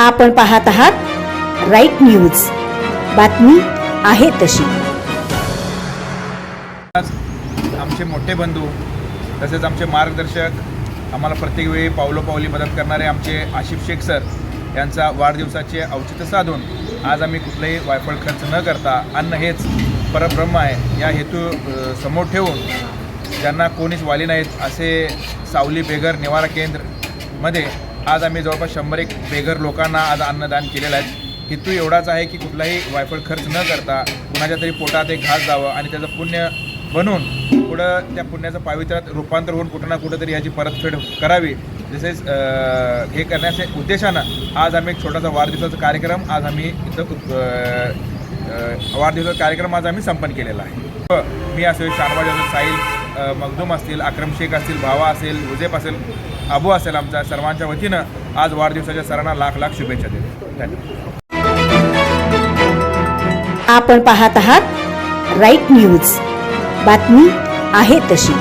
आपण पाहत आहात राईट न्यूज. बातमी आहे तशी. आज आमचे मोठे बंधू तसेच आमचे मार्गदर्शक आम्हाला प्रत्येक वेळी पावलोपावली मदत करणारे आमचे आशिफ शेख सर यांचा वाढदिवसाचे औचित्य साधून आज आम्ही कुठलाही वायफळ खर्च न करता अन्न हेच परब्रह्म आहे. या हेतू समोर ठेवून ज्यांना कोणीच वाली नाहीत असे सावली बेगर निवारा केंद्रमध्ये आज आम्ही जवळपास शंभर एक बेघर लोकांना आज अन्नदान केलेलं आहे. हेतू एवढाच आहे की कुठलाही वायफळ खर्च न करता कुणाच्या तरी पोटात एक घास जावं आणि त्याचं पुण्य बनून पुढं त्या पुण्याचं पावित्र्यात रूपांतर होऊन कुठं ना कुठं तरी याची परतफेड करावी. तसेच हे करण्याच्या उद्देशानं आज आम्ही एक छोटासा वाढदिवसाचा कार्यक्रम आज आम्ही इथं वाढदिवसाचा कार्यक्रम आज आम्ही संपन्न केलेला आहे. मी असं शानवाज साहिल मखदूम असतील अक्रम शेख असतील भावा असेल हुजेफ असेल अबू असेल आमच्या सर्वांच्या वतीनं आज वाढदिवसाच्या सरांना लाख लाख शुभेच्छा देतो. धन्यवाद. आपण पाहत आहात राईट न्यूज. बातमी आहे तशी.